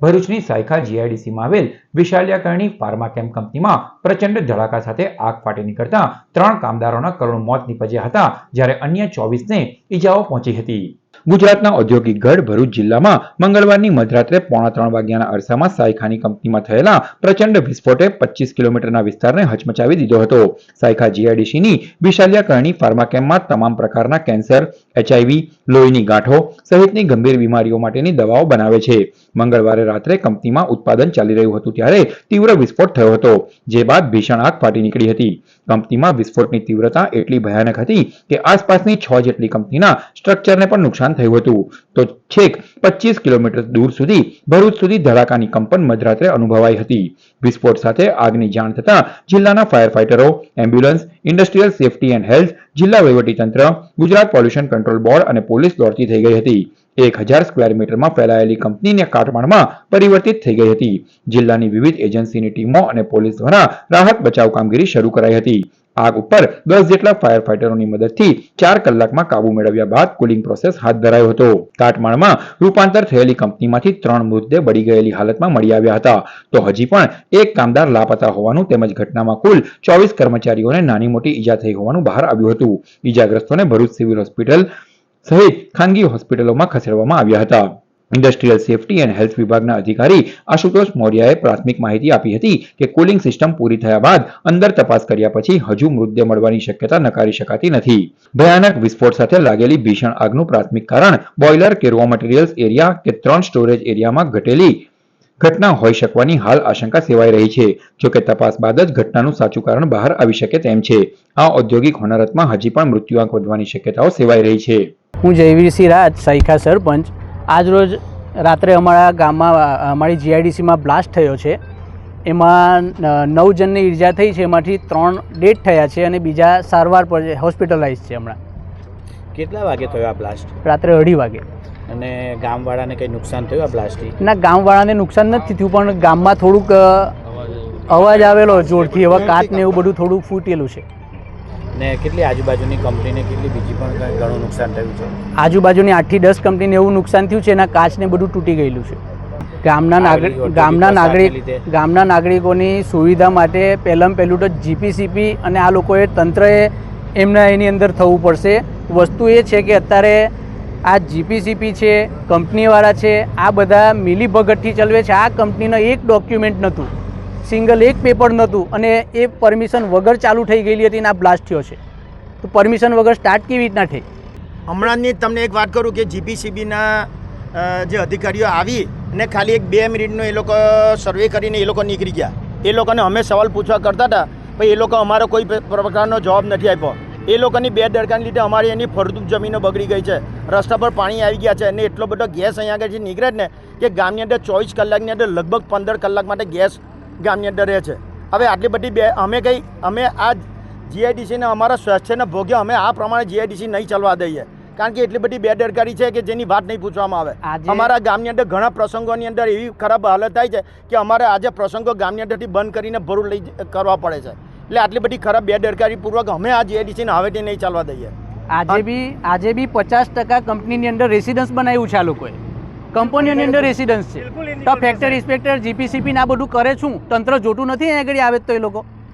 ભરૂચની સાયખા જીઆઈડીસીમાં આવેલ વિશાલ્યાકરણી ફાર્માકેમ કંપનીમાં પ્રચંડ ધડાકા સાથે આગ ફાટી નીકળતા ત્રણ કામદારોના કરુણ મોત નીપજ્યા હતા જ્યારે અન્ય ચોવીસને ઈજાઓ પહોંચી હતી. ગુજરાતના ઔદ્યોગિક ગઢ ભરૂચ જિલ્લામાં મંગળવારની મધરાત્રે પોણા ત્રણ વાગ્યાના અરસામાં સાયખાની કંપનીમાં થયેલા પ્રચંડ વિસ્ફોટે પચીસ કિલોમીટરના વિસ્તારને હચમચાવી દીધો હતો. સાયખા જીઆઈડીસીની વિશાલ્યાકરણી ફાર્માકેમમાં તમામ પ્રકારના કેન્સર, એચઆઈવી, લોહીની ગાંઠો સહિતની ગંભીર બીમારીઓ માટેની દવાઓ બનાવે છે. મંગળવારે રાત્રે કંપનીમાં ઉત્પાદન ચાલી રહ્યું હતું ત્યારે તીવ્ર વિસ્ફોટ થયો હતો, જે બાદ ભીષણ આગ ફાટી નીકળી હતી. કંપનીમાં વિસ્ફોટની તીવ્રતા એટલી ભયાનક હતી કે આસપાસની છ જેટલી કંપનીના સ્ટ્રક્ચરને પણ નુકસાન થયું હતું. તો છેક પચીસ કિલોમીટર દૂર સુધી ભરૂચ સુધી ધડાકાની કંપન મધરાત્રે અનુભવાઈ હતી. વિસ્ફોટ સાથે આગની જાણ થતાં જિલ્લાના fire ફાઇટરો ambulance industrial safety and health જિલ્લા વહીવટીતંત્ર, ગુજરાત પોલ્યુશન કંટ્રોલ બોર્ડ અને પોલીસ દોડતી થઈ ગઈ હતી. એક હજાર સ્ક્વેર મીટરમાં ફેલાયેલી કંપનીને કાટમાળમાં પરિવર્તિત થઈ ગઈ હતી. જિલ્લાની વિવિધ એજન્સીની ટીમો અને પોલીસ દ્વારા રાહત બચાવ કામગીરી શરૂ કરાઈ હતી. આગ ઉપર દસ જેટલા ફાયર ફાઈટરોની મદદથી ચાર કલાકમાં કાબુ મેળવ્યા બાદ કુલિંગ પ્રોસેસ હાથ ધરાયો હતો. કાટમાળમાં રૂપાંતર થયેલી કંપનીમાંથી ત્રણ મૃતદેહ બળી ગયેલી હાલતમાં મળી આવ્યા હતા. તો હજી પણ એક કામદાર લાપતા હોવાનું તેમજ ઘટનામાં કુલ ચોવીસ કર્મચારીઓને નાની મોટી ઈજા થઈ હોવાનું બહાર આવ્યું હતું. ઈજાગ્રસ્તોને ભરૂચ સિવિલ હોસ્પિટલ સહિત ખાનગી હોસ્પિટલોમાં ખસેડવામાં આવ્યા હતા. ઇન્ડસ્ટ્રીયલ સેફટી એન્ડ હેલ્થ વિભાગના અધિકારી આશુતોષ મૌર્યાએ પ્રાથમિક માહિતી આપી હતી કે કુલિંગ સિસ્ટમ પૂરી થયા બાદ અંદર તપાસ કર્યા પછી હજુ મૃતદેહ મળવાની શક્યતા નકારી શકાતી નથી. ભયાનક વિસ્ફોટ સાથે લાગેલી ભીષણ આગનું પ્રાથમિક કારણ બોઇલર કે રો મટીરિયલ્સ એરિયા કે ત્રણ સ્ટોરેજ એરિયામાં ઘટેલી ઘટના હોઈ શકવાની હાલ આશંકા સેવાઈ રહી છે. જોકે તપાસ બાદ જ ઘટનાનું સાચું કારણ બહાર આવી શકે તેમ છે. આ ઔદ્યોગિક હોનારતમાં હજી પણ મૃત્યુઆંક વધવાની શક્યતાઓ સેવાઈ રહી છે. હું જયવીરસિંહ રાજ સાઈખા સરપંચ. આજરોજ રાત્રે અમારા ગામમાં અમારી જીઆઈડીસીમાં બ્લાસ્ટ થયો છે. એમાં નવ જણને ઈજા થઈ છે એમાંથી ત્રણ ડેથ થયા છે અને બીજા સારવાર પર હોસ્પિટલાઇઝ છે હમણાં. કેટલા વાગે થયો આ બ્લાસ્ટ? રાત્રે અઢી વાગે. અને ગામવાળાને કંઈ નુકસાન થયું આ બ્લાસ્ટથી? ના ગામવાળાને નુકસાન નથી થયું પણ ગામમાં થોડુંક અવાજ આવેલો જોરથી હવે કાચ ને એવું બધું થોડુંક ફૂટેલું છે. ને કેટલી આજુબાજુની કંપનીને કેટલી બીજી પણ ઘણું નુકસાન થયું છે? આજુબાજુની આઠથી દસ કંપનીને એવું નુકસાન થયું છે એના કાચને બધું તૂટી ગયેલું છે. ગામના નાગરિક ગામના નાગરિક ગામના નાગરિકોની સુવિધા માટે પહેલાં પહેલું તો જીપીસીપી અને આ લોકોએ તંત્રએ એમના એની અંદર થવું પડશે. વસ્તુ એ છે કે અત્યારે આ જીપીસીપી છે કંપનીવાળા છે આ બધા મિલીભગતથી ચલવે છે. આ કંપનીનું એક ડોક્યુમેન્ટ નહોતું. સિંગલ એક પેપર નહોતું અને એ પરમિશન વગર ચાલુ થઈ ગયેલી હતી અને આ બ્લાસ્ટ થયો છે. તો પરમિશન વગર સ્ટાર્ટ કેવી રીતના થઈ? હમણાંની તમને એક વાત કરું કે જીપીસીબીના જે અધિકારીઓ આવી અને ખાલી એક બે મિનિટનો એ લોકો સર્વે કરીને એ લોકો નીકળી ગયા. એ લોકોને અમે સવાલ પૂછવા કરતા હતા પણ એ લોકો અમારો કોઈ પ્રકારનો જવાબ નથી આપ્યો. એ લોકોની બે દરકારને લીધે અમારી એની ફળદ્રુપ જમીનો બગડી ગઈ છે. રસ્તા પર પાણી આવી ગયા છે અને એટલો બધો ગેસ અહીંયા આગળથી નીકળે જ ને, કે ગામની અંદર ચોવીસ કલાકની અંદર લગભગ પંદર કલાક માટે ગેસ ગામની અંદર રહે છે. હવે આટલી બધી બે અમે કંઈ અમે આ જીઆઈડીસીને અમારા સ્વાસ્થ્યના ભોગે અમે આ પ્રમાણે જીઆઈડીસી નહીં ચાલવા દઈએ. કારણ કે એટલી બધી બેદરકારી છે કે જેની વાત નહીં પૂછવામાં આવે. અમારા ગામની અંદર ઘણા પ્રસંગોની અંદર એવી ખરાબ હાલત થાય છે કે અમારે આજે પ્રસંગો ગામની અંદરથી બંધ કરીને ભરું લઈ કરવા પડે છે. એટલે આટલી બધી ખરાબ બેદરકારીપૂર્વક અમે આ જીઆઈડીસીને હવેથી નહીં ચાલવા દઈએ. આજે બી આજે બી પચાસ ટકા કંપનીની અંદર રેસિડન્સ બનાવ્યું છે આ લોકોએ. કંપનીઓની અંદર રેસિડન્સ છે. તો ફેક્ટરી ઇન્સ્પેક્ટર જીપીસીપી ને આ બધું કરે છું તંત્ર જોતું નથી અહીંયા આગળ આવે તો એ લોકો.